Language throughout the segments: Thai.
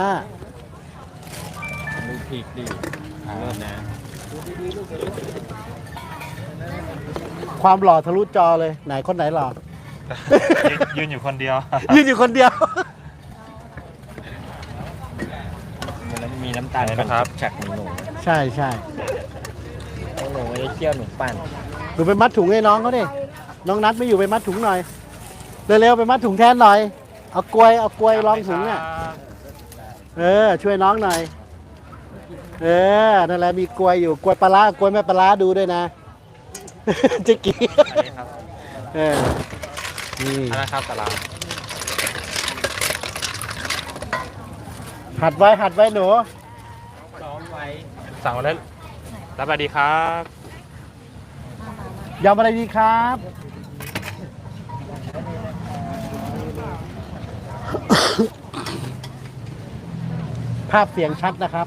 อ่าดูพริกดิเลิศนะความหล่อทะลุจอเลย ไหนคนไหนหล่อ ยืนอยู่คนเดียวยืนอยู่คนเดียว มันมีน้ำตาลเห็นไหมครับฉักหนูหนูใช่ใช่หนูไอ้เคี่ยวหนูปั่นหนูไปมัดถุงให้น้องเขาดิ น้องนัดไม่อยู่ไปมัดถุงหน่อย เร็วๆไปมัดถุงแทนหน่อย เอากล้วยเอากล้วยรองถุงเนี่ย เออ ช่วยน้องหน่อย เออ นั่นแหละมีกล้วยอยู่กล้วยปลาร้ากล้วยแม่ปลาร้าดูด้วยนะ เจ๊กี้อันนี้ครับเออนี่อันนั้นครับตลาดหัดไว้หัดไว้หนูซ้อมไว้สั่งมาได้รับสวัสดีครับยำอะไรดีครับ ภาพเสียงชัดนะครับ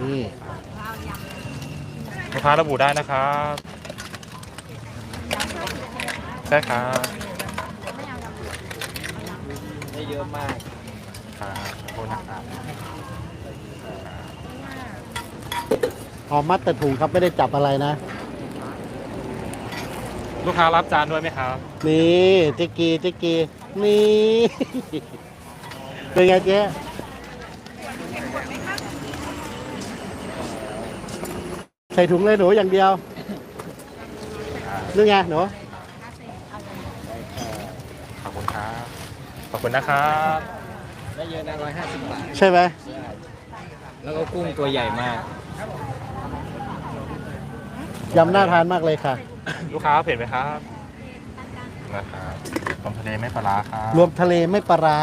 นี่ลูกค้าระบุได้นะครับใช่ครับได้เยอะมากครับขอบคุณนะครับ พอมัดแต่ถุงครับไม่ได้จับอะไรนะ ลูกค้ารับจานด้วยไหมครับ นี่เจ๊กีเจ๊กีนี่ เป็นไงเจ๊ใส่ถุงเลยหนูอย่างเดียวนี่ไงหนูขอบคุณครับ ขอบคุณนะครับ ได้เยอะนะร้อยห้าสิบบาท ใช่ไหม แล้วก็กุ้งตัวใหญ่มาก ยำน่าทานมากเลยค่ะ ลูกค้าเผ็ดไหมครับนะครับต้มทะเลไม่ปลาร้าครับรวมทะเลไม่ปลาร้า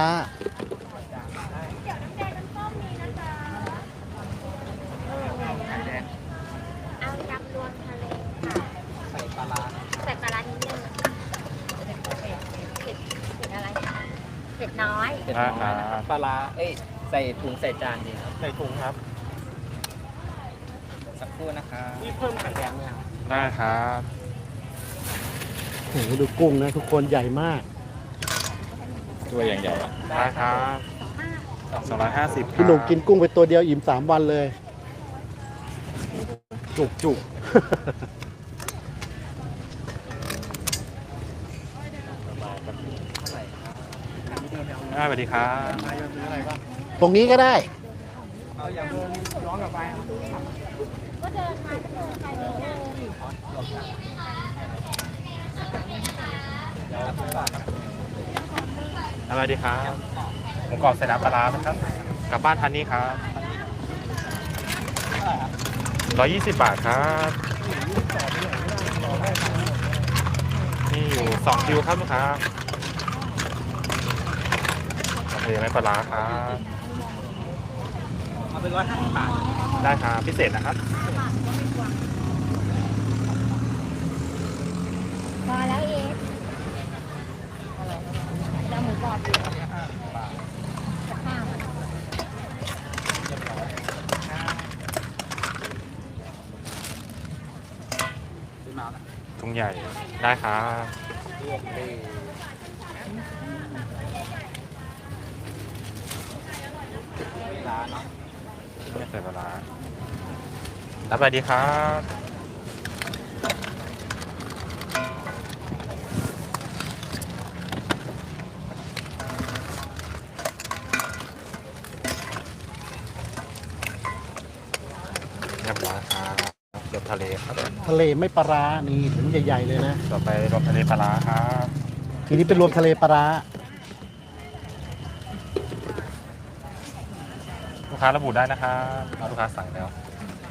เอายำรวมทะเลค่ะใส่ปลาร้าใส่ปลาร้านิดนึงเผ็ดเผ็ดอะไรเผ็ดน้อย เผ็ดน้อยนะครับปลาร้าเอ้ย ใส่ถุงใส่จานดีครับ ใส่ถุงครับสักครู่ นะครับนี่เพิ่มไข่แดงไหมครับได้ครับโอ้โหดูกุ้งนะทุกคนใหญ่มาก ตัวอย่างใหญ่ได้ครับสองร้อยห้าสิบพี่หนุ่มกินกุ้งไปตัวเดียวอิ่มสามวันเลย จุกจุกได้สวัสดีครับตรงนี้ก็ได้ สวัสดีครับหมูกรอบใส่น้ำปลาร้านะครับ กลับบ้านทันนี้ครับร้อยยี่สิบบาทครับ นี่อยู่สองคิวครับลูกค้าโอเคไม่ปลาร้าครับ เอาเป็นร้อยห้าสิบบาท ได้ครับ พิเศษนะครับ พอแล้วเองจะหมูกรอบอยู่ข้าวมัน ถุง ใหญ่ได้ครับเลยร้านเนาะไม่ใส่ปลาร้ารับสวัสดีครับเรียบร้อยครับเดี๋ยวทะเลครับ ทะเลไม่ปลาร้านี่ถุงใหญ่ๆเลยนะ ต่อไปรวมทะเลปลาร้าครับทีนี้เป็นรวมทะเลปลาร้าลูกค้าระบุได้นะครับเอาลูกค้าสั่งแล้ว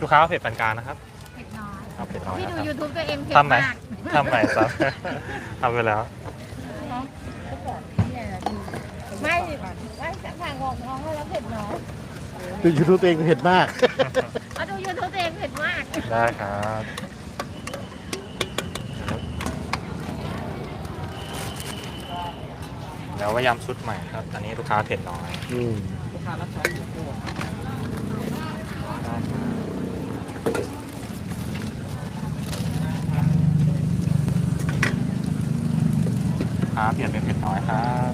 ลูกค้าเอาเผ็ดปานกลางนะครับเผ็ดน้อยเอาเผ็ดน้อยพี่นะดู ครับยูทูบตัวเองเผ็ดทำไหนมากทำไหนซับ ทำไปแล้ว ไม่ไม่จะทางของน้องแล้วเผ็ดน้อยดูยูทูบตัวเองเผ็ดมาก เอาดูยูทูบตัวเองเผ็ดมาก ได้ครับ แล้วก็ยำชุดใหม่ครับ อันนี้ลูกค้าเผ็ดน้อยลูกค้ารับใช้อยู่คู่ครับลูกค้าเปลี่ยนเป็นเผ็ดน้อยครับ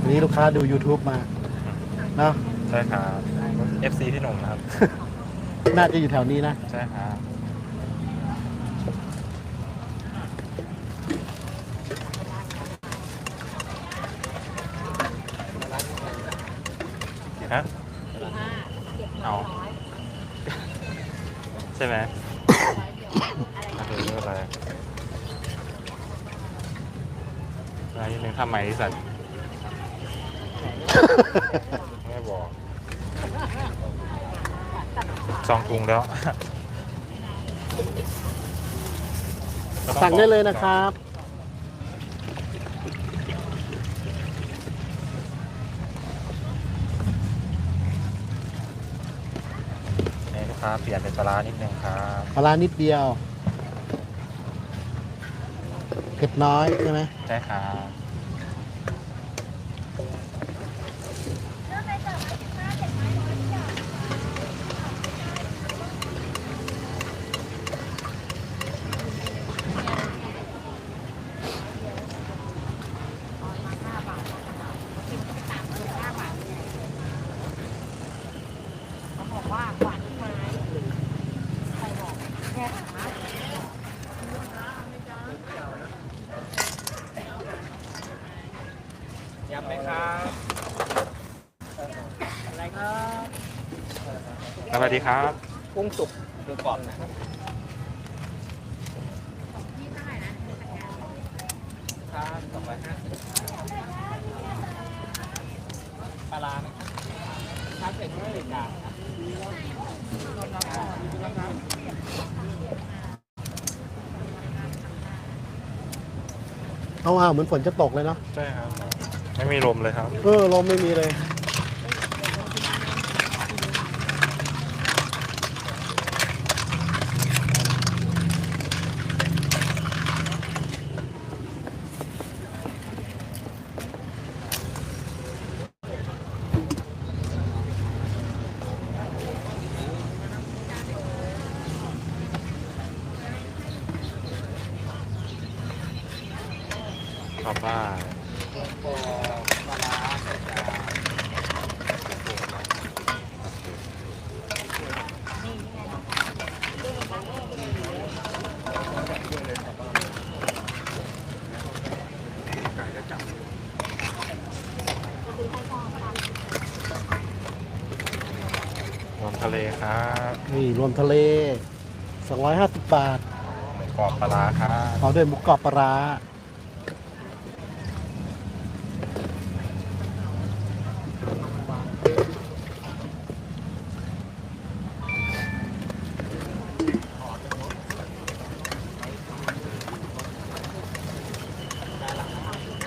วันนี้ลูกค้าดู YouTube มาเนาะใช่ครับ FC ที่หนุ่มครับ น่าจะอยู่แถวนี้นะ ใช่ครับ ฮะเอาใช่ไหมอะไรเรื่องอะไรอะไรนิดนึงทำไมสัตว์ไม่บอกสองถุงแล้วสั่งได้เลยนะครับ ให้ลูกค้าเปลี่ยนเป็นปลาร้านิดนึงครับปลาร้านิดเดียว เผ็ดน้อยใช่ไหมใช่ครับ เขาบอกว่าหวานไม้ใครบอกแค่ถาม ยำไหมครับอะไรครับสวัสดีครับกุ้งสุกหมูกรอบนะครับครับสองร้อยห้าสิบปลาร้าไหมครับถ้าเสร็จไม่ได้จานครับเอาเอาเหมือนฝนจะตกเลยเนาะใช่ครับ ไม่มีลมเลยครับ เออลมไม่มีเลยขอบว่าปลาร้าใส่จาน รวมทะเลครับนี่รวมทะเล 250 บาทหมูกรอบปลาร้าครับพร้อมด้วยหมูกรอบปลาร้า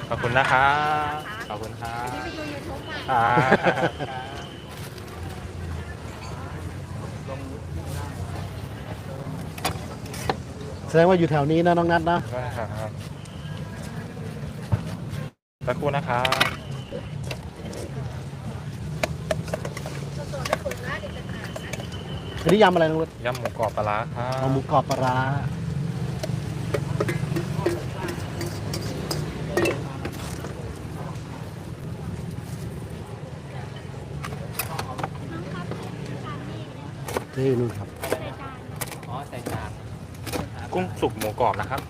ขอบคุณนะครับขอบคุณครับไปดูยูทูบมาอ่า แสดงว่าอยู่แถวนี้นะน้องนัทนะ ได้ครับสักครู่นะครับอันนี้ยำอะไรน้องรุดยำหมูกรอบปลาร้าครับเอาหมูกรอบปลาร้านี่นู่นครับอ๋อใส่จาน กุ้งสุกหมูกรอบนะครับ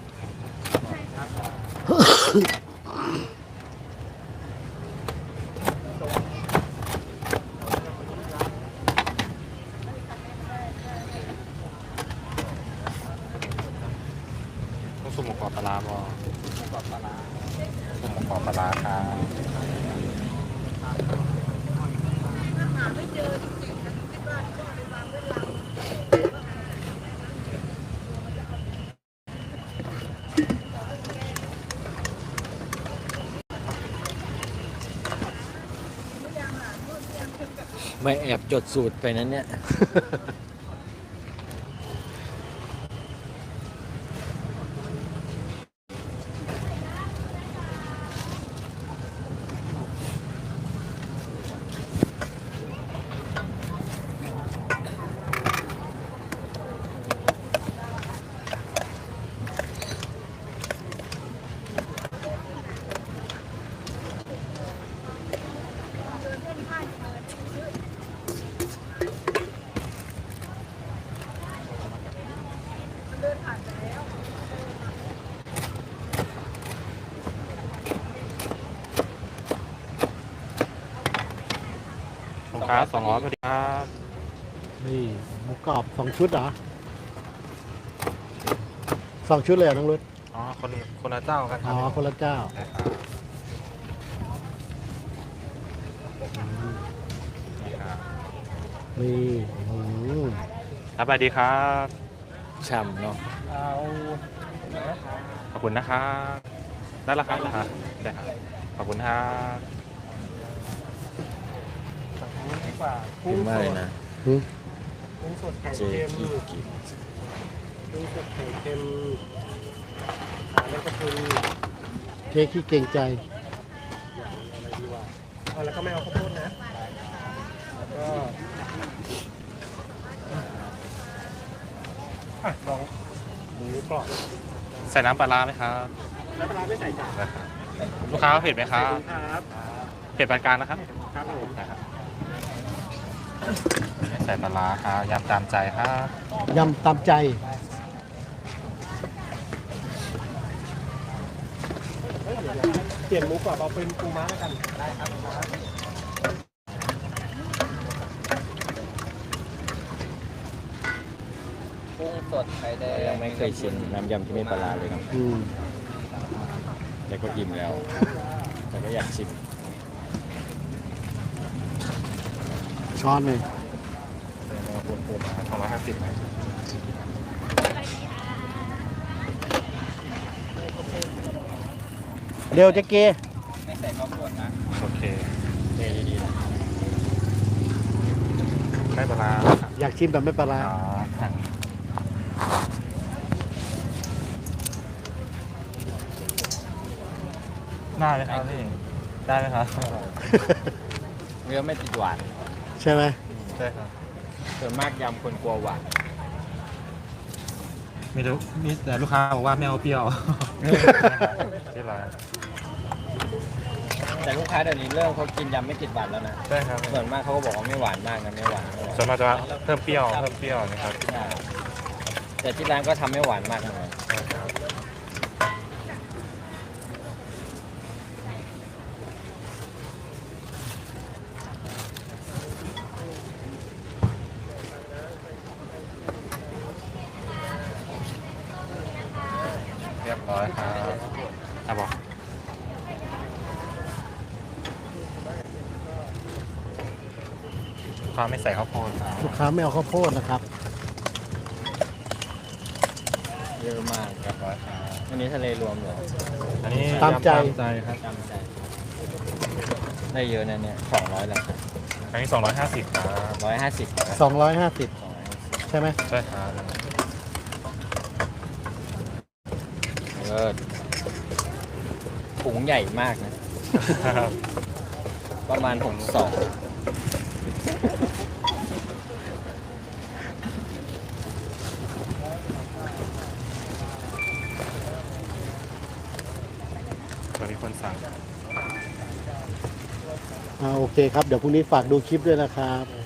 กุ้งสุกหมูกรอบปลาร้าบอ หมูกรอบปลาร้า กุ้งหมูกรอบปลาร้าครับ ไม่แอบจดสูตรไปนั้นเนี่ย ครับสองร้อยพอดีครับนี่หมูกรอบสองชุดเหรอสองชุดเลยเหรอน้องรุดอ๋อคนคนละเจ้ากันคอ๋รัอ บคนละเจ้า ได้ครับนี่ครับนี่อืมครับสวัสดีครับช่ำเนาะขอบคุณนะครับได้แล้วครับครับได้ครับขอบคุณครับ เป็นว่าอะไรนะอืมเจกีกิเจ๊ขี้เก่งใจแล้วก็ไม่เอาข้าวโพดนะแล้วก็อะลองหมูกรอบใส่น้ำปลาร้าไหมครับ แล้วปลาร้าไม่ใส่จ้ะได้ครับลูกค้าเผ็ดไหมครับครับ เผ็ดปานกลางนะครับ ครับผมนะครับ ใส่ปลาร้าครับยำตามใจครับยำตามใจ เปลี่ยนหมูกรอบเอาเป็นปูม้าแล้วกัน ได้ครับกุ้งสดไข่แดงยังไม่เคยชิมน้ำยำที่ไม่ปลาร้าเลยครับอืมแต่ก็อิ่มแล้ว แต่ก็อยากชิม ช้อนเลยปูม้าสองร้อยห้าสิบเร็วเจ๊เกไม่ใส่ข้าวโพดนะโอเคเทดีๆนะไม่ปลาร้าอยากชิมแบบไม่ปลาร้าอ๋อครับได้ไหมครับพี่ได้ไหมครับ เนื้อไม่ติดหวาน ใช่ไหมใช่ครับส่วนมากยำคนกลัวหวานมีลูกมีแต่ลูกค้าบอกว่าไม่เอาเปรี้ยวที่ร้านแต่ลูกค้าเดี๋ยวนี้เริ่มเขากินยำไม่ติดหวานแล้วนะใช่ครับส่วนมากเขาก็บอกว่าไม่หวานมากนะไม่หวานไม่หวานส่วนมากจะว่าเพิ่มเปรี้ยวเพิ่มเปรี้ยวนะครับใช่แต่ที่ร้านก็ทำไม่หวานมากหน่อย เรียบร้อยครับอะบอกลูก ค้าไม่ใส่ข้าวโพดครับลูกค้าไม่เอาข้าวโพดนะครับ เยอะมากครับอันนี้ทะเลรวมเหรออันนี้ตามใจยำตามใจ ครับจำใจได้เยอะนะเนี่ยสองร้อยแล้วอันนี้สองร้อยห้าสิบครับร้อยห้าสิบ250สองร้อยห้าสิบใช่ไหมใช่ครับเลิศถุงใหญ่มากนะ ประมาณหกสอง เคครับ เดี๋ยวพรุ่งนี้ฝากดูคลิปด้วยนะครับ